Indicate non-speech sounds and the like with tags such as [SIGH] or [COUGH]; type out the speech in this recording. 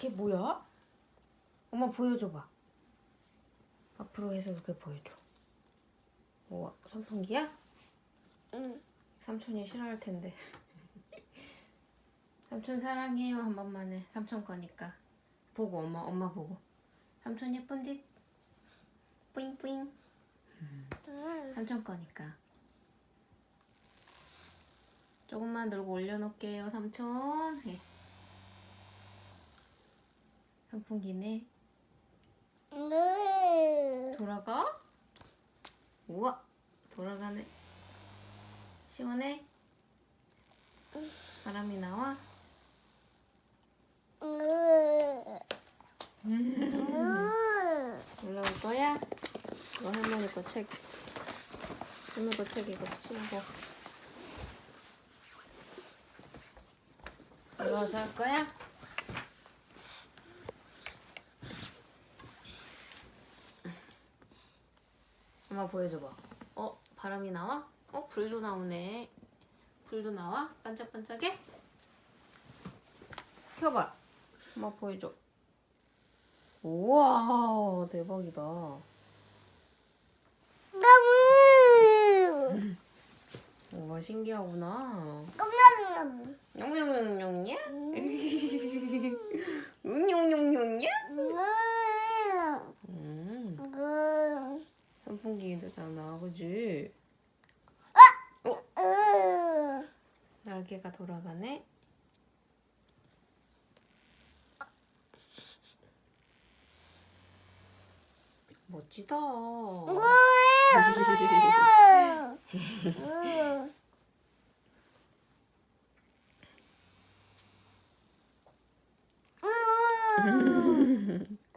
그게 뭐야? 엄마 보여줘봐. 앞으로 해서 이렇게 보여줘. 우와, 선풍기야? 응. 삼촌이 싫어할 텐데. [LAUGHS] 삼촌 사랑해요 한 번만 해. 삼촌 거니까. 보고 엄마 엄마 보고. 삼촌 예쁜 듯. 뿌잉뿌잉. 응. 삼촌 거니까. 조금만 들고 올려놓을게요 삼촌. 해. 선풍기네. 응. 돌아가? 우와 돌아가네 시원해? 바람이 나와? 응. 응. 올라올 거야? 이거 할머니 거 책. 할머니 거 책 이거 치우고. 올라와서 할 거야? 엄마 보여줘봐. 어? 바람이 나와? 어? 불도 나오네. 불도 나와? 반짝반짝해? 켜봐. 엄마 보여줘. 우와 대박이다. 너무. 우와 신기하구나. 깜짝이야. 용용용용이야? 음 응. 선풍기도 다 나와 그지? 어 응. 날개가 돌아가네. 멋지다. [LAUGHS] [LAUGHS] [LAUGHS]